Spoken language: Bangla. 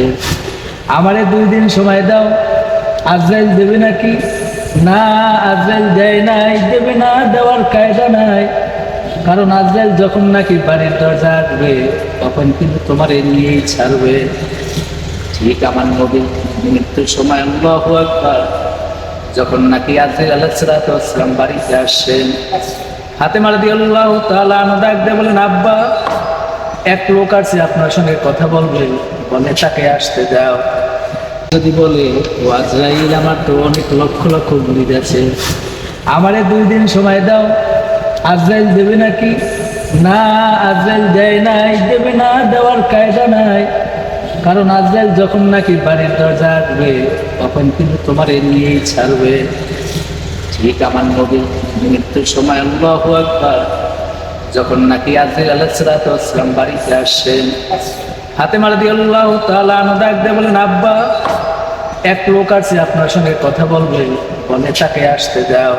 আছে। আমারে দুই দিন সময় দাও। আজরাইল দেবে নাকি? না, আজরাইল দেয় নাই, দেবে না, দেওয়ার কায়দা নাই। কারণ আজরাইল যখন নাকি বাড়ির দরজা আসবে তখন কিন্তু তোমার নিয়েই ছাড়বে। ঠিক আমার নবী মৃত্যুর সময়, আল্লাহ একবার যখন নাকি আজরাইল আলাহ সালাম বাড়িতে আসছেন হাতে মারা দিয়ে আল্লাহ আনু ডাক দিয়ে বলেন, আব্বা এক লোক আছে আপনার সঙ্গে কথা বলবে বলে তাকে আসতে দাও। যদি বলে, ও আজরাইল, আমার তো অনেক লক্ষ লক্ষ মুরিদ আছে আমারে দুই দিন সময় দাও। আজরাইল দেবে নাকি? না, আজরাইল দেয় নাই, দেবে না, দেওয়ার কায়দা নাই। কারণ আজরাইল যখন নাকি বাড়ির দরজা আসবে তখন কিন্তু তোমার নিয়েই ছাড়বে। ঠিক, আমার নবী, মৃত্যুর সময় আল্লাহ আকবার। যখন নাকি সালাম বাড়িতে আসছেন হাতে মারা দিয়ে আল্লাহ তাহলে আনন্দ দিয়ে বলেন, আব্বা, এক লোক আছে আপনার সঙ্গে কথা বলবে, বলে তাকে আসতে দাও।